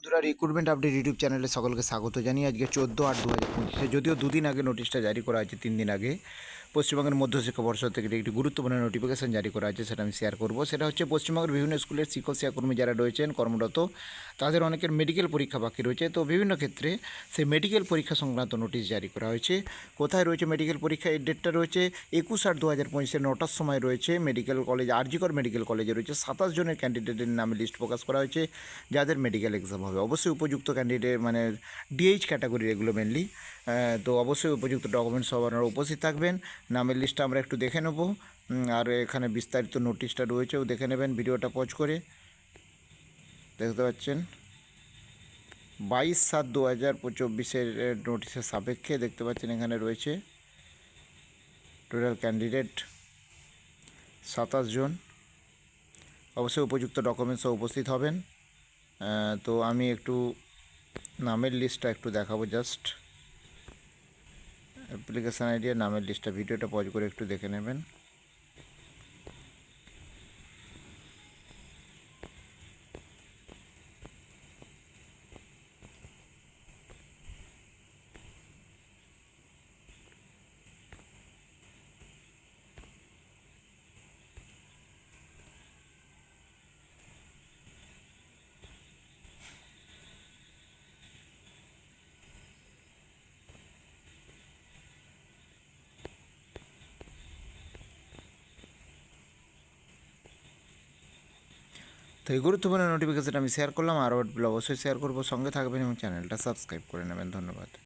বন্ধুরা recruitment update YouTube চ্যানেলে সকলকে স্বাগত জানিয়ে আজকে চোদ্দ আট দু হাজার পঁচিশে, যদিও দুদিন আগে নোটিশটা জারি করা হয়েছে, তিন দিন আগে। পশ্চিমবঙ্গের মধ্যশিক্ষা পর্ষদ থেকে একটি গুরুত্বপূর্ণ নোটিফিকেশন জারি করা হয়েছে, সেটা আমি শেয়ার করব। সেটা হচ্ছে পশ্চিমবঙ্গের বিভিন্ন স্কুলের শিক্ষক শিক্ষাকর্মী যারা রয়েছেন, কর্মরত, তাদের অনেকের মেডিকেল পরীক্ষা বাকি রয়েছে। তো বিভিন্ন ক্ষেত্রে সেই মেডিকেল পরীক্ষা সংক্রান্ত নোটিশ জারি করা হয়েছে। কোথায় রয়েছে মেডিকেল পরীক্ষা? এই ডেটটা রয়েছে একুশ আট দু হাজার পঁচিশে নটার সময় রয়েছে মেডিকেল কলেজ আরজিকর মেডিকেল কলেজে রয়েছে। সাতাশ জনের ক্যান্ডিডেটের নামে লিস্ট প্রকাশ করা হয়েছে, যাদের মেডিকেল এক্সাম হবে। অবশ্যই উপযুক্ত ক্যান্ডিডেট মানে ডিএইচ ক্যাটাগরির এগুলো মেনলি তো অবশ্যই উপযুক্ত ডকুমেন্টস সব আপনারা উপস্থিত থাকবেন। নামের লিস্টটা আমরা একটু দেখে নেব। আর এখানে বিস্তারিত নোটিশটা রয়েছেও দেখে নেবেন ভিডিওটা পজ করে। দেখতে পাচ্ছেন? বাইশ সাত দু হাজার চব্বিশের নোটিশের সাপেক্ষে দেখতে পাচ্ছেন এখানে রয়েছে টোটাল ক্যান্ডিডেট সাতাশ জন। অবশ্যই উপযুক্ত ডকুমেন্টসও উপস্থিত হবেন। তো আমি একটু নামের লিস্টটা একটু দেখাবো জাস্ট। অ্যাপ্লিকেশান আইডিয়া নামের লিস্টটা ভিডিওটা পজ করে একটু দেখে নেবেন। তো এই গুরুত্বপূর্ণ নোটিফিকেশন আমি শেয়ার করলাম, আরও অবশ্যই শেয়ার করব। সঙ্গে থাকবেন এবং চ্যানেলটা সাবস্ক্রাইব করে নেবেন। ধন্যবাদ।